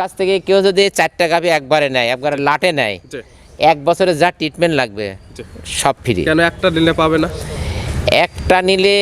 কাছ থেকে কেউ যদি চারটা গাভি একবারে নেয় একবারে লাটে নেয় এক বছরে যা ট্রিটমেন্ট লাগবে সব ফ্রি কেন একটা নিলে পাবে না? একটা নিলে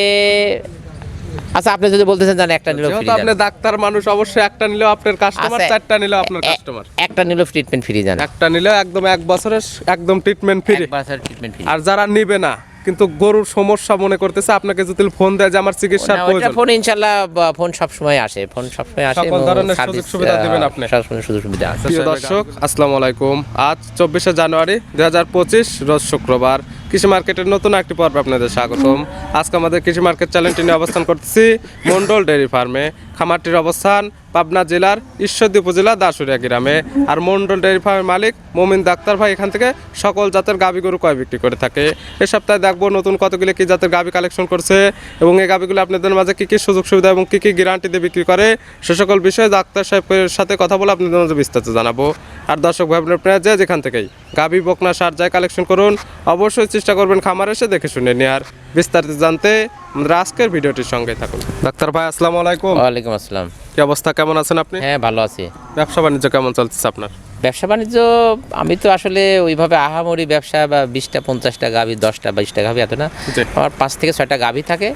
আচ্ছা আপনি যদি বলতেছেন জান একটা নিলেও ফ্রি যেহেতু আপনি ডাক্তার মানুষ অবশ্যই একটা নিলেও আপনার কাস্টমার আচ্ছা, চারটা নিলেও আপনার কাস্টমার একটা নিলেও ট্রিটমেন্ট ফ্রি জান। একটা নিলেও একদম এক বছরের একদম ট্রিটমেন্ট ফ্রি এক বছরের ট্রিটমেন্ট ফ্রি আর যারা নিবে না কিন্তু গরুর সমস্যা মনে করতেছে আপনাকে যদি ফোন দেয় যে আমার চিকিৎসার প্রয়োজন। ফোন ইনশাল্লাহ বা- ফোন সবসময় আসে ফোন সবসময় আসে সকল ধরনের সুযোগ সুবিধা দিবেন আপনি। সব সময় সুযোগ সুবিধা আছে। প্রিয় দর্শক আসসালামু আলাইকুম। আজ চব্বিশে জানুয়ারি দুই হাজার পঁচিশ রোজ শুক্রবার। কৃষি মার্কেটের নতুন একটি পর্ব আপনাদের স্বাগতম। আজকে আমাদের কৃষি মার্কেট চ্যানেলটি নিয়ে অবস্থান করতেছি মন্ডল ডেয়ারি ফার্মে। খামারটির অবস্থান পাবনা জেলার ঈশ্বরদী উপজেলা দাসুরিয়া গ্রামে। আর মন্ডল ডেয়ারি ফার্মের মালিক মোমিন ডাক্তার ভাই এখান থেকে সকল জাতের গাবি গরু কয় বিক্রি করে থাকে। এ সপ্তাহে দেখব নতুন কতগুলি কী জাতের গাবি কালেকশন করছে এবং এই গাবিগুলো আপনাদের মাঝে কী কী সুযোগ সুবিধা এবং কী কী গ্যারান্টি দিয়ে বিক্রি করে সে সকল বিষয়ে ডাক্তার সাহেবের সাথে কথা বলে আপনাদের মাঝে বিস্তারিত জানাব। আর দর্শক ভাই আপনারা যে যেখান থেকেই গাবি, বকনা, সার যায় কালেকশন করুন, অবশ্যই চেষ্টা করবেন খামার এসে দেখে শুনে নেওয়ার বিস্তারিত জানতে আমাদের আজকের ভিডিওটির সঙ্গে থাকুন। ডাক্তার ভাই আসসালামু আলাইকুম। ওয়ালাইকুম আসসালাম। কি অবস্থা? কেমন আছেন আপনি? হ্যাঁ ভালো আছি। ব্যবসা বাণিজ্য কেমন চলতেছে আপনার? ব্যবসা বাণিজ্য আমি তো আসলে ওইভাবে আহামরি ব্যবসা বা বিশটা পঞ্চাশটা গাভি দশটা বাইশটা গাভি এত না। আমার পাঁচ থেকে ছয়টা গাভি থাকে।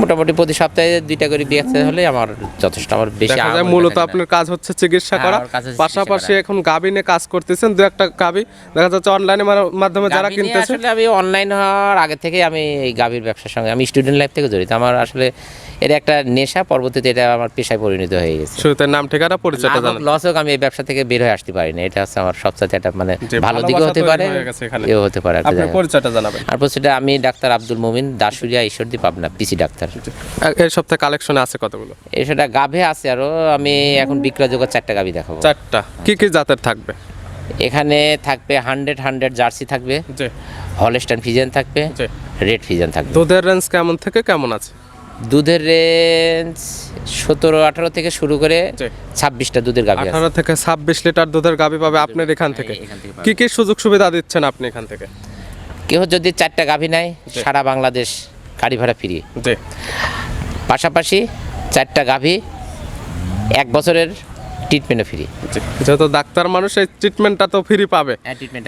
মোটামুটি প্রতি সপ্তাহে দুইটা করে বিয়ে হলে আমার যথেষ্ট আমার বেশি দেখা যায় মূলত আপনার কাজ হচ্ছে চিকিৎসা হ্যাঁ, করা পাশাপাশি এখন গাবিনে কাজ করতেছেন দু একটা গাবি দেখা যাচ্ছে অনলাইনে মাধ্যমে যারা কিনতেছে আসলে আমি অনলাইন হওয়ার আগে থেকে আমি এই গাবির ব্যবসার সঙ্গে আমি স্টুডেন্ট লাইফ থেকে জড়িত আমার আসলে এটা একটা নেশা পরবর্তীতে এটা আমার পেশায় পরিণত হয়ে গেছে। শুরুতে নাম ঠিকানা পরিচয়টা হোক, জানান। লস হোক আমি এই ব্যবসা থেকে বের হয়ে আসতে পারি না এটা হচ্ছে আমার সবচেয়ে একটা মানে ভালো দিকে হতে পারে। এও হতে পারে আপনার পরিচয়টা জানাবেন। আর সেটা আমি ডাক্তার আব্দুল মুমিন দাসুরিয়া ঈশ্বরদী পাবনা পিসি ডাক্তার। এই সপ্তাহে কালেকশনে আছে কতগুলো? এই সেটা গাভে আছে আরও আমি এখন বিক্রয়যোগ্য চারটা গাভি দেখাবো। চারটা। কি কি জাতের থাকবে? এখানে থাকবে হান্ড্রেড হান্ড্রেড জার্সি থাকবে জি। হলস্টান ফিজেন থাকবে রেড ফিজেন থাকবে। দুধের রেঞ্জ কেমন থেকে কেমন আছে? দুধের রেঞ্জ সতেরো আঠারো থেকে শুরু করে ছাব্বিশটা দুধের গাভী আঠারো থেকে ছাব্বিশ লিটার দুধের গাভী পাবে আপনার এখান থেকে। এখান থেকে কি কি সুযোগ সুবিধা দিচ্ছেন আপনি এখান থেকে? কেউ যদি চারটা গাভী নেয় সারা বাংলাদেশ গাড়ি ভাড়া ফ্রি। পাশাপাশি চারটা গাভী এক বছরের ট্রিটমেন্টও ফ্রি ডাক্তার মানুষ এই ট্রিটমেন্টটা তো ফ্রি পাবে।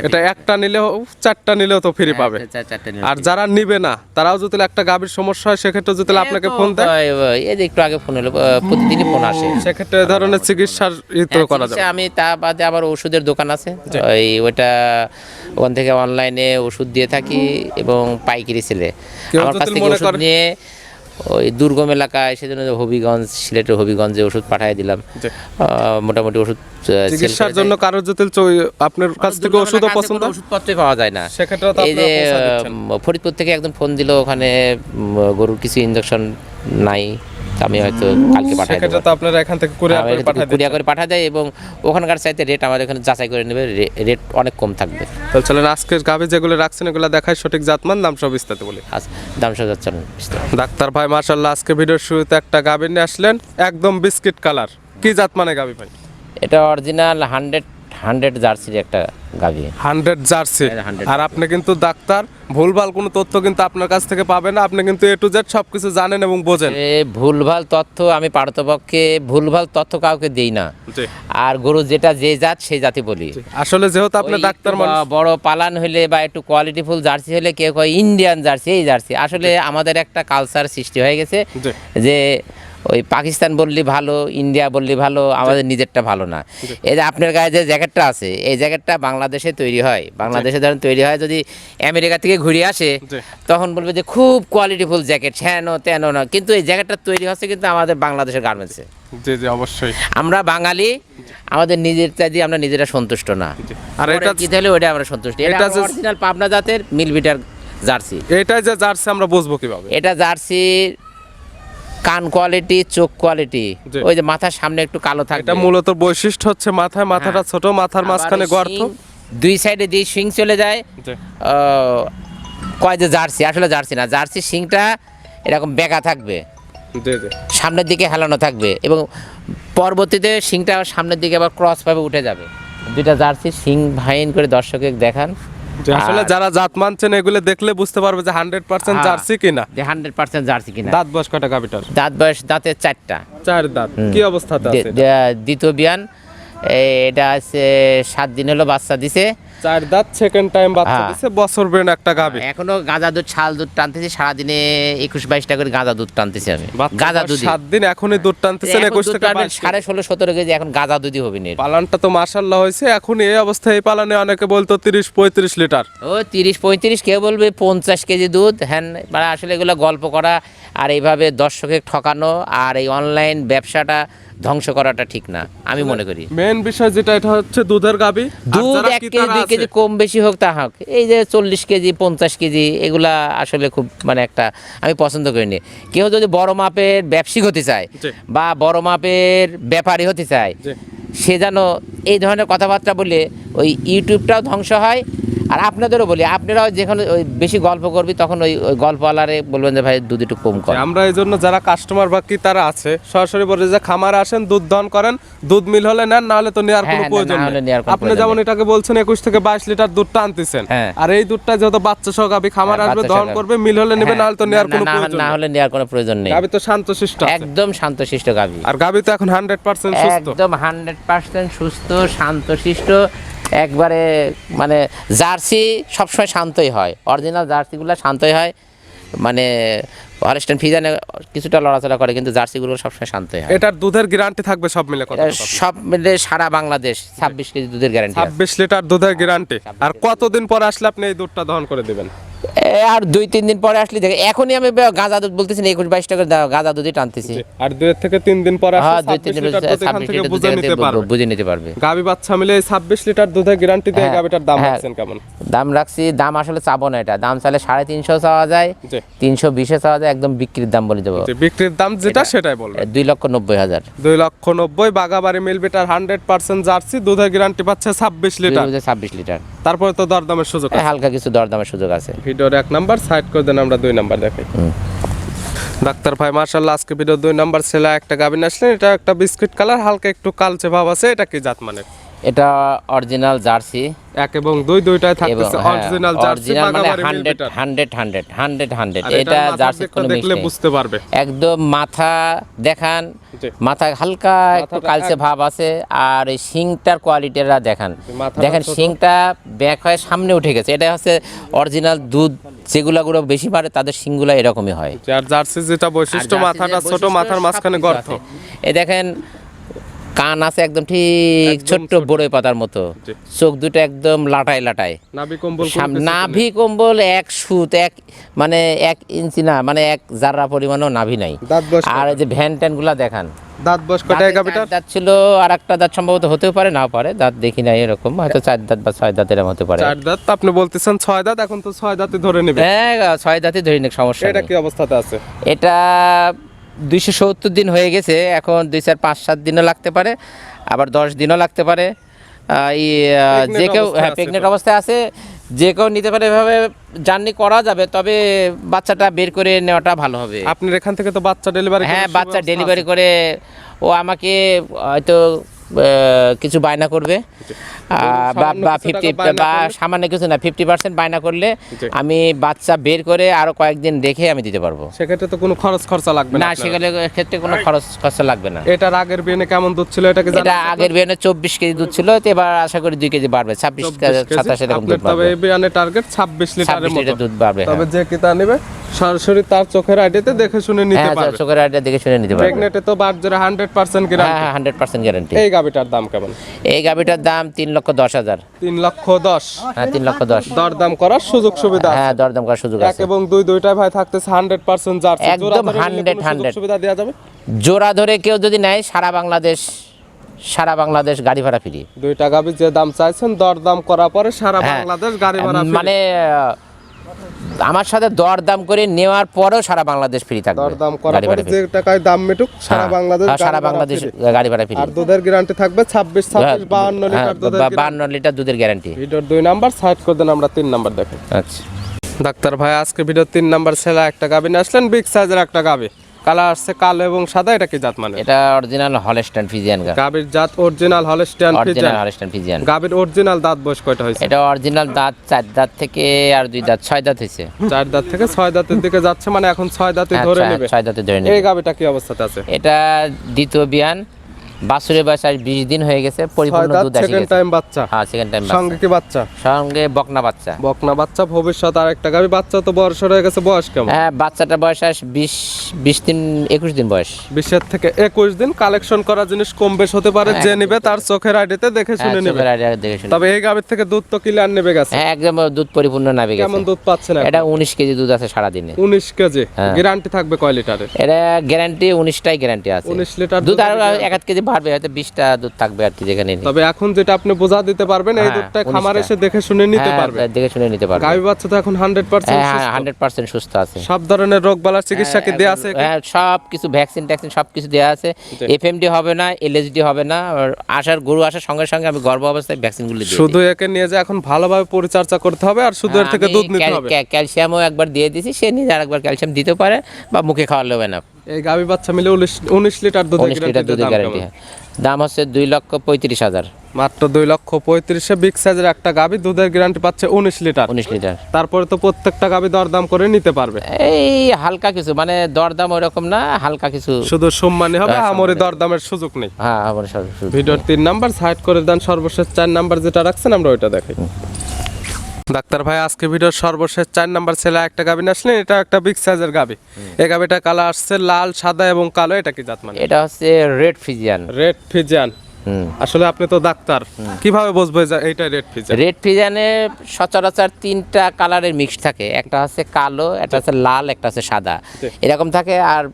এটা একটা নিলেও চারটা নিলেও তো ফ্রি পাবে। আর যারা নিবে না তারাও যদি একটা গাভীর সমস্যা হয় সেক্ষেত্রে যদি আপনাকে ফোন দেয়? এই যে একটু আগে ফোন হলো প্রতিদিনই ফোন আসে। সেক্ষেত্রে এ ধরনের চিকিৎসার ই তো হ্যাঁ, করা চিকিৎসা আমি তা বাদে আবার ওষুধের দোকান আছে। ওই ওইটা ওখান থেকে অনলাইনে ওষুধ দিয়ে থাকি এবং পাইকারি ছেলে আমার কাছ থেকে ওষুধ নিয়ে ওই দুর্গম এলাকায় সেজন্য হবিগঞ্জ সিলেটের হবিগঞ্জে ওষুধ পাঠিয়ে দিলাম। আহ, মোটামুটি ওষুধ চিকিৎসার জন্য। কারোর যদি আপনার কাছ থেকে ওষুধ ওষুধও পছন্দ? ওষুধপত্রই পাওয়া যায় না। এই যে ফরিদপুর থেকে একদম ফোন দিল ওখানে গরুর কিছু ইঞ্জেকশন নাই। আমি হয়তো কালকে পাঠাই দেবো। তো আপনারা এখান থেকে কুরিয়ার করে পাঠিয়ে কুরিয়া করে পাঠা দেয় এবং ওখানকার চাইতে রেট আমাদের এখানে যাচাই করে নেবে। রেট অনেক কম থাকবে। তো চলেন আজকের গাভী যেগুলো রাখছেন এগুলো দেখায় সঠিক জাতমান দাম সব বিস্তারিত বলি। আজ দাম সজার চলেন ডাক্তার ভাই মার্শাল্লাহ আজকে ভিডিওর শুরুতে একটা গাভী নিয়ে আসলেন একদম বিস্কিট কালার। কি জাত মানে গাভী ভাই? এটা অরিজিনাল হান্ড্রেড হান্ড্রেড জার্সির একটা গাভি। Hundred jersey. 100 আর আপনি কিন্তু ডাক্তার ভুলভাল কোনো তথ্য কিন্তু আপনার কাছ থেকে পাবেন না। আপনি কিন্তু এ টু জেড সব কিছু জানেন এবং বোঝেন। এ ভুলভাল তথ্য আমি পারতপক্ষে ভুলভাল তথ্য কাউকে দেই না। আর গরু যেটা যে জাত সেই জাতি বলি। আসলে যেহেতু আপনি ডাক্তার বড় পালান হলে বা একটু কোয়ালিটিফুল জার্সি হলে কেউ কয় ইন্ডিয়ান জার্সি এই জার্সি। আসলে আমাদের একটা কালচার সৃষ্টি হয়ে গেছে যে ওই পাকিস্তান বললি ভালো ইন্ডিয়া বললি ভালো আমাদের নিজেরটা ভালো না। এই যে আপনার গায়ে যে জ্যাকেটটা আছে এই জ্যাকেটটা বাংলাদেশে তৈরি হয়। বাংলাদেশে ধরেন তৈরি হয় যদি আমেরিকা থেকে ঘুরে আসে তখন বলবে যে খুব কোয়ালিটিফুল জ্যাকেট হ্যাঁ তেন না। কিন্তু এই জ্যাকেটটা তৈরি হচ্ছে কিন্তু আমাদের বাংলাদেশের গার্মেন্টসে জি জি অবশ্যই। আমরা বাঙালি আমাদের নিজেরটা দিয়ে আমরা নিজেরা সন্তুষ্ট না। আর এটা এটা কি তাহলে ওটা আমরা সন্তুষ্ট। এটা এটা অরিজিনাল পাবনা জাতের মিলবিটার জার্সি। এটাই যে জার্সি আমরা বুঝব কীভাবে? এটা জার্সি কান কোয়ালিটি চোখ কোয়ালিটি ওই যে মাথার সামনে একটু কালো থাকবে। এটা মূলত বৈশিষ্ট্য হচ্ছে মাথায় মাথাটা ছোট মাথার মাঝখানে গর্ত। দুই সাইডে দিয়ে শিং চলে যায়। কয় যে জার্সি? আসলে জার্সি না। জার্সি শিংটা এরকম বেঁকা থাকবে। সামনের দিকে হেলানো থাকবে এবং পরবর্তীতে শিংটা সামনের দিকে আবার ক্রস ভাবে উঠে যাবে। দুইটা জার্সি শিং ভাইন করে দর্শককে দেখান। আসলে যারা জাত মানছেন এগুলো দেখলে বুঝতে পারবে যে হান্ড্রেড পার্সেন্ট হ্যাঁ। জার্সি কিনা। যে হান্ড্রেড পার্সেন্ট জার্সি কিনা। দাঁত বয়স কটা গাভিটার? দাঁত বয়স দাঁতের চারটা। চার দাঁত। কি? দে- দ্বিতীয় বিয়ান এটা আছে সাত দিন হলো বাচ্চা দিছে। চার দাঁত সেকেন্ড টাইম বাচ্চা হ্যাঁ। দিছে বছর বেন একটা গাবি। এখনও গাঁজা দুধ ছাল দুধ টানতেছি সারাদিনে একুশ বাইশটা করে গাঁজা দুধ টানতেছি আমি। গাঁজা দুধ সাত দিন এখনই দুধ টানতেছেন একুশ বাইশ সাড়ে ষোলো সতেরো কেজি এখন গাঁজা দুধই হবে নি পালানটা তো মাশাল্লাহ হয়েছে এখন এই অবস্থায় এই পালানে অনেকে বলতো তিরিশ পঁয়ত্রিশ লিটার। ও তিরিশ পঁয়ত্রিশ কেউ বলবে পঞ্চাশ কেজি দুধ। হ্যাঁ মানে আসলে এগুলো গল্প করা আর এইভাবে দর্শকে ঠকানো আর এই অনলাইন ব্যবসাটা ধ্বংস করাটা ঠিক না আমি মনে করি। মেন বিষয় যেটা এটা হচ্ছে দুধের গাবি। দুধ এক কেজি দুই কেজি কম বেশি হোক তা হোক এই যে চল্লিশ কেজি পঞ্চাশ কেজি এগুলা আসলে খুব মানে একটা আমি পছন্দ করিনি কেউ যদি বড় মাপের ব্যবসায়িক হতে চায় বা বড় মাপের ব্যাপারী হতে চায় সে যেন এই ধরনের কথাবার্তা বলে ওই ইউটিউবটাও ধ্বংস হয় আর আপনাদেরও বলি আপনারাও যেখানে ওই বেশি গল্প করবি তখন ওই ওই গল্পওয়ালারে বলবেন যে ভাই দুধ একটু কম কর। আমরা এই জন্য যারা কাস্টমার বা ক্রেতারা আছে সরাসরি বলে যে খামারে আসেন দুধ দহন করেন দুধ মিল হলে নেন না হলে তো নেওয়ার হ্যাঁ, কোনো না, প্রয়োজন না হলে নেই কোনো আপনি প্রয়োজন যেমন এটাকে বলছেন একুশ থেকে বাইশ লিটার দুধটা আনতেছেন। হ্যাঁ। আর এই দুধটা যেহেতু বাচ্চা সহ গাবি খামার হ্যাঁ, আসবে বাচ্চা দহন করবে মিল হলে নেবে হ্যাঁ, না হলে তো নেওয়ার না- কোনো না- প্রয়োজন না নেই। হলে নেওয়ার কোনো প্রয়োজন নেই। গাবি তো শান্ত শিষ্ট আছে। একদম শান্তশিষ্ট গাভী আর গাবি তো এখন হান্ড্রেড পার্সেন্ট সুস্থ। একদম হান্ড্রেড পার্সেন্ট সুস্থ শান্তশিষ্ট একবারে মানে জার্সি সবসময় শান্তই হয়। অরিজিনাল জার্সিগুলো শান্তই হয়। মানে হলস্টেন ফিজানে কিছুটা লড়াচড়া করে কিন্তু জার্সিগুলো সবসময় শান্তই হয়। এটার দুধের গ্যারান্টি থাকবে সব মিলে কত সব মিলে সারা বাংলাদেশ ছাব্বিশ কেজি দুধের গ্যারান্টি ছাব্বিশ লিটার দুধের গ্যারান্টি আর কতদিন পর আসলে আপনি এই দুধটা দহন করে দিবেন? আর দুই তিন দিন পরে আসলে দেখে এখনই আমি গাঁজা দুধ বলতেছি না একুশ বাইশ টাকা গাঁজা দুধই টানতেছি। আর দুই থেকে তিন দিন পর হ্যাঁ দুই তিন দিন দুধ বুঝে নিতে পারবে। বুঝে নিতে পারবে। গাবি বাচ্চা মিলে ছাব্বিশ লিটার দুধের গ্যারান্টি দিয়ে গাবিটার দাম হ্যাঁ। রাখছেন কেমন? দাম রাখছি দাম আসলে চাবো না এটা। দাম চাইলে সাড়ে তিনশো চাওয়া যায় তিনশো বিশে চাওয়া যায় একদম বিক্রির দাম বলে দেবো। বিক্রির দাম যেটা সেটাই বলবেন এ, দুই লক্ষ নব্বই হাজার। দুই লক্ষ নব্বই বাগাবাড়ি মিলবিটার হান্ড্রেড পার্সেন্ট জার্সি দুধের গ্যারান্টি পাচ্ছে ছাব্বিশ লিটার। ছাব্বিশ লিটার। তারপরে তো দরদামের সুযোগ হালকা কিছু দরদামের সুযোগ আছে। ভিডিওর এক নাম্বার সাইড করে দেন আমরা দুই নাম্বার দেখাই। ডাক্তার ভাই মার্শাল্লাহ আজকে ভিডিও দুই নাম্বার ছেলে একটা গাবিন আসলেন এটা একটা বিস্কিট কালার হালকা একটু কালচে ভাব আছে এটা কি জাত মানে এটা অরিজিনাল জার্সি এক এবং দুই দুইটাই থাকতেছে অরিজিনাল জার্সি অরিজিনাল মানে বাগাবাড়ি হান্ড্রেড মিলবিটার হান্ড্রেড হান্ড্রেড হান্ড্রেড হান্ড্রেড আর এটা এটার মাথার জার্সি কোনো দেখলে বুঝতে পারবে। একদম মাথা দেখান মাথা হালকা একটু কালচে ভাব আছে আর এই শিংটার কোয়ালিটিটা দেখান। দেখেন। শিংটা ব্যাক হয়ে সামনে উঠে গেছে। এটা হচ্ছে অরিজিনাল দুধ যেগুলা গুলো বেশি মারে তাদের শিংগুলো এরকমই হয়। আর জার্সি যেটা বৈশিষ্ট্য মাথাটা ছোট মাথার মাঝখানে গর্ত। এই দেখেন কান আছে একদম ঠিক ছোট্ট ছোট। বড়ই পাতার মতো। চোখ দুটো একদম লাটাই লাটাই নাভি কম্বল এক সুত এক মানে এক ইঞ্চি না মানে এক জাররা পরিমাণও নাভি নাই। আর এই যে ভ্যান ট্যানগুলা দেখান। দাঁত বয়স কয়টা গাবিটার দাঁত ছিল আর একটা দাঁত সম্ভবত হতেও পারে নাও পারে দাঁত দেখি না এরকম হয়তো চার দাঁত বা ছয় দাঁত এরকম হতে পারে। চার দাঁত? আপনি বলতেছেন ছয় দাঁত এখন তো ছয় দাঁতে ধরে নেবে। হ্যাঁ ছয় দাঁতই ধরি না সমস্যা এটা কি অবস্থাতে আছে? এটা দুইশো সত্তর দিন হয়ে গেছে এখন দুই চার পাঁচ সাত দিনও লাগতে পারে আবার দশ দিনও লাগতে পারে। এই, যে কেউ হ্যাঁ প্রেগনেন্ট অবস্থায় আছে যে কেউ নিতে পারে এভাবে জার্নি করা যাবে তবে বাচ্চাটা বের করে নেওয়াটা ভালো হবে। আপনার এখান থেকে তো বাচ্চা ডেলিভারি হ্যাঁ বাচ্চা ডেলিভারি করে ও আমাকে হয়তো কিছু বায়না করবে। বা ফিফটি বা সামান্য কিছু না ফিফটি পার্সেন্ট বায়না করলে আমি বাচ্চা বের করে আরও কয়েকদিন রেখে আমি দিতে পারব। সেক্ষেত্রে তো কোনো খরচ খরচা লাগবে না না আপনার। সেগুলো ক্ষেত্রে কোনো খরচ খরচা লাগবে না। এটার আগের বিয়ে কেমন দুধ ছিল এটাকে এটা আগের বিয়ানে চব্বিশ কেজি দুধ ছিল তো এবার আশা করি দুই কেজি বাড়বে ছাব্বিশ সাতাশ এরকম দুধ তবে টার্গেট ছাব্বিশ লিটারের মতো। লিটার দুধ বাড়বে তবে যে কিতা নেবে সরাসরি তার চোখের আইডিতে দেখে শুনে নিতে হ্যাঁ পারবে। চোখের আইডিয়া দেখে শুনে নিতে পারবে। প্রেগনেটে তো জোরে হান্ড্রেড পার্সেন্ট হ্যাঁ গ্যারান্টি হ্যাঁ হান্ড্রেড পার্সেন্ট গ্যারান্টি এই গাবিটার দাম কেমন? এই গাভিটার দাম তিন লক্ষ দশ হাজার। তিন লক্ষ দশ। হ্যাঁ তিন লক্ষ দশ। দরদাম করার সুযোগ সুবিধা। হ্যাঁ দরদাম করার সুযোগ আছে। এবং দুই দুইটাই ভাই থাকতেছে হান্ড্রেড পার্সেন্ট জার্সি একদম জোড়া ধরে নিলে 100, কোনো সুযোগ 100 সুবিধা দেওয়া যাবে? জোড়া ধরে কেউ যদি নেয় সারা বাংলাদেশ সারা বাংলাদেশ গাড়ি ভাড়া ফ্রি দুইটা গাবি যে দাম চাইছেন দরদাম করার পরে সারা হ্যাঁ। বাংলাদেশ গাড়ি ভাড়া মানে আমার সাথে দরদাম করে নেওয়ার পরেও সারা বাংলাদেশ ফ্রি থাকবে। দরদাম করার পরে যে টাকায় দাম মেটুক সারা হ্যাঁ, বাংলাদেশ হ্যাঁ, সারা বাংলাদেশ গাড়ি ভাড়া ফ্রি। আর দুধের গ্যারান্টি থাকবে ছাব্বিশ ছাব্বিশ বাহান্ন লিটার দুধের guarantee। বান্ন লিটার দুধের গ্যারান্টি ভিডিওর দুই নাম্বার সাইড করে দেন আমরা তিন নাম্বার দেখেন আচ্ছা। ডাক্তার ভাই আজকে ভিডিও তিন নাম্বার ছেলে একটা গাবি নিয়ে আসলেন বিগ সাইজের একটা গাবি। কালার আসছে কালো এবং সাদা এটা কি জাত মানে? এটা অরিজিনাল হলস্টাইন ফিজিয়ান গাবির জাত original Holstein original Friesian. Holstein Friesian. গাবির original দাঁত বয়স কয়টা হয়েছে? এটা অরিজিনাল দাঁত চার দাঁত থেকে আর দুই দাঁত ছয় দাঁত হয়েছে। চার দাঁত থেকে ছয় দাঁতের দিকে যাচ্ছে মানে এখন ছয় দাঁতে হ্যাঁ, ধরে নেবে। ছয় দাঁতে ধরে এই নেবে। গাবিটা কি অবস্থাতে আছে? এটা দ্বিতীয় বিয়ান বাছুরের বয়স বিশ দিন হয়ে গেছে পরিপূর্ণ দাঁত দুধ এসে সেকেন্ড টাইম বাচ্চা। হ্যাঁ সেকেন্ড টাইম সঙ্গে কি বাচ্চা? সঙ্গে বকনা বাচ্চা। বকনা বাচ্চা ভবিষ্যৎ আর একটা গাবি। বাচ্চা তো বয়স হয়ে গেছে বয়স কেমন? হ্যাঁ বাচ্চাটার বয়স আজ বিশ বিশ দিন একুশ দিন বয়স। বিশের থেকে একুশ দিন কালেকশন করা জিনিস কম বেশ হতে পারে যে নিবে তার চোখের আইডিতে দেখে হ্যাঁ শুনে নেবে। চোখের idea দেখে শুনে তবে এই গাবির থেকে দুধ তো নেবে গেছে। হ্যাঁ একদম দুধ পরিপূর্ণ নামে কেমন গেছে দুধ পাচ্ছেন এটা উনিশ কেজি দুধ আছে সারাদিনে। উনিশ কেজি। গ্যারান্টি থাকবে কয় লিটারের এটা গ্যারান্টি উনিশটাই গ্যারান্টি আছে। 19 লিটার দুধ আরও এক কেজি বাড়বে হয়তো বিশটা দুধ থাকবে আর কি যেখানে তবে এখন যেটা আপনি বোঝা দিতে পারবেন এই হ্যাঁ, দুধটা খামার এসে দেখে শুনে নিতে হ্যাঁ, পারবে। দেখে শুনে নিতে পারবে। গাভী বাচ্চা তো এখন হান্ড্রেড পার্সেন্ট হ্যাঁ হান্ড্রেড পার্সেন্ট সুস্থ আছে। সব ধরনের রোগ বালার চিকিৎসা কি দেওয়া আছে হ্যাঁ সব কিছু ভ্যাকসিন ট্যাকসিন সব কিছু দেওয়া আছে। এফএমডি হবে না এলএসডি হবে না আসার গরু আসার সঙ্গে সঙ্গে আমি গর্ভ অবস্থায় ভ্যাকসিনগুলি দিই শুধু একে নিয়ে যে এখন ভালোভাবে পরিচর্যা করতে হবে আর শুধু এর থেকে দুধ নিতে হবে। ক্যালসিয়ামও একবার দিয়ে দিয়েছি সে নিজে আরেকবার ক্যালসিয়াম দিতে পারে বা মুখে খাওয়ালেও না এই গাভী বাচ্চা মিলে উনিশ উনিশ লিটার দুধ উনিশ লিটার দুধের গ্যারান্টি দাম হচ্ছে দুই লক্ষ পঁয়ত্রিশ হাজার। মাত্র দুই লক্ষ পঁয়ত্রিশে বিগ সাইজের একটা গাভী দুধের গ্যারান্টি পাচ্ছে উনিশ লিটার। উনিশ লিটার। তারপরে তো প্রত্যেকটা গাভী দরদাম করে নিতে পারবে। এই হালকা কিছু মানে দরদাম ওইরকম না হালকা কিছু। শুধু সম্মানী হবে হ্যাঁ, আমরে দরদামের সুযোগ নেই। হ্যাঁ আমার ভিডিওর তিন নাম্বার সাইড করে দেন সর্বশেষ চার নাম্বার যেটা রাখছেন আমরা ওইটা দেখাই ডাক্তার ভাই আজকে ভিডিওর সর্বশেষ চার নাম্বার ছেলে একটা গাবি আসলেন এটা একটা বিগ সাইজের গাবি। এই গাবিটা কালার আসছে লাল সাদা এবং কালো এটা কি জাত মানে? এটা হচ্ছে রেড ফিজিয়ান রেড ফিজিয়ান আসলে আপনি তো ডাক্তার। কীভাবে বুঝব যে এইটা রেড ফিজিয়ান রেড ফিজানে সচরাচর তিনটা কালারের মিক্স থাকে। একটা হচ্ছে কালো একটা হচ্ছে লাল একটা হচ্ছে সাদা। এরকম থাকে আর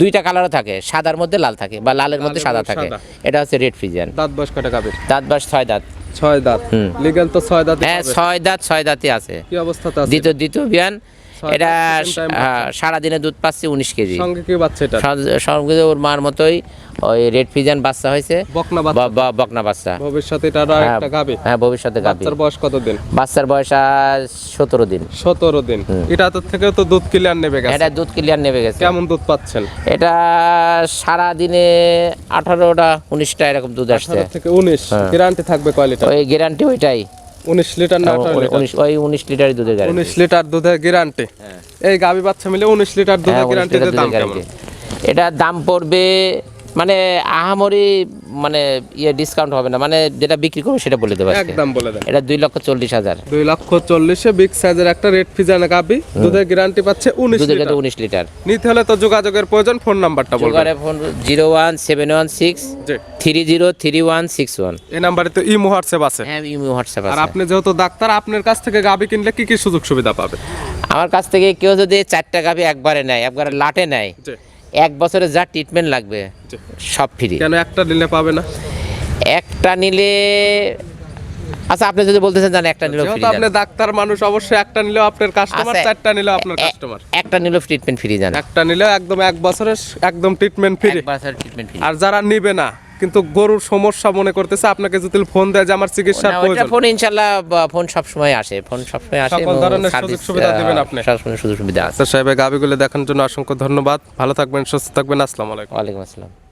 দুইটা কালারও থাকে। সাদার মধ্যে লাল থাকে বা লালের মধ্যে সাদা থাকে। এটা হচ্ছে রেড ফিজিয়ান দাঁত বয়স কটা গাবির? দাঁত বাস ছয় দাঁত। ছয় দাঁত। লিগ্যাল তো ছয় দাঁত হ্যাঁ ছয় দাঁত ছয় দাঁতই আছে। কি অবস্থাতে আছে? দ্বিতীয় দ্বিতীয় বিয়ান এটা সারাদিনে দুধ পাচ্ছে উনিশ কেজি। সঙ্গে কি বাচ্চা এটা? সঙ্গে ওর মার মতোই ওই রেড ফিজান বাচ্চা হয়েছে। বকনা বাচ্চা। বকনা ভবিষ্যতে এটা হ্যাঁ, একটা গাবি হ্যাঁ ভবিষ্যতে গাবি বাচ্চার বয়স কত দিন? বাচ্চার বয়স আজ সতেরো দিন। সতেরো দিন। এটা তো থেকে তো দুধ ক্লিয়ার নেবে গেছে। এটা দুধ ক্লিয়ার নেবে গেছে। কেমন দুধ পাচ্ছেন? এটা সারা দিনে আঠারোটা উনিশটা এরকম দুধ আসছে। থেকে উনিশ। হ্যাঁ। গ্যারান্টি থাকবে কয় লিটার ওই গ্যারান্টি ওইটাই। উনিশ লিটার না ওই উনিশ লিটার দুধের গ্যারান্টি উনিশ লিটার দুধের গ্যারান্টি এই গাবি বাচ্চা মিলে উনিশ লিটার দুধের গ্যারান্টি দাম কেমন? গ্যারান্টি এটা দাম পড়বে মানে আহামরি মানে ইয়ে ডিসকাউন্ট হবে না। মানে যেটা বিক্রি করব সেটা বলে দেবো একদম বলে দেন। এটা দুই লক্ষ চল্লিশ হাজার। দুই লক্ষ চল্লিশে বিগ সাইজের একটা রেড ফিজানা গাবি। দুধের গ্যারান্টি পাচ্ছে উনিশ লিটার। উনিশ লিটার। নিতে হলে তো যোগাযোগের প্রয়োজন ফোন নাম্বারটা বলবেন। Phone zero one seven one six three zero three one six one এই নাম্বারে তো ইমো হোয়াটসঅ্যাপ আছে। হ্যাঁ ইমো হোয়াটসঅ্যাপ আর আছে। আপনি যেহেতু ডাক্তার আপনার কাছ থেকে গাবি কিনলে কি কি সুযোগ সুবিধা পাবে? আমার কাছ থেকে কেউ যদি চারটা গাভি একবারে নেয় একবারে লাটে নেয় এক বছরে যা ট্রিটমেন্ট লাগবে সব ফ্রি কেন একটা নিলে পাবে না? একটা নিলে আচ্ছা আপনি যদি বলতেছেন জানেন একটা নিলে ফ্রি আপনি ডাক্তার মানুষ অবশ্যই একটা নিলেও আপনার কাস্টমার আচ্ছা, চারটা নিলেও আপনার কাস্টমার একটা নিলেও ট্রিটমেন্ট ফ্রি জানেন একটা নিলেও একদম এক বছরের একদম ট্রিটমেন্ট ফ্রি এক বছরের ট্রিটমেন্ট ফ্রি আর যারা নেবে না কিন্তু গরুর সমস্যা মনে করতেছে আপনাকে যদি ফোন দেয় যে আমার চিকিৎসার প্রয়োজন। ফোন ইনশাআল্লাহ ফোন সব সময় আসে ফোন সব সময় আসে সকল ধরনের সুযোগ সুবিধা দিবেন আপনি। সব সময় সুযোগ সুবিধা আছে। স্যার সাহেব গাবিগুলো দেখার জন্য অসংখ্য ধন্যবাদ। ভালো থাকবেন সুস্থ থাকবেন। আসসালামু আলাইকুম। ওয়া আলাইকুম আসসালাম।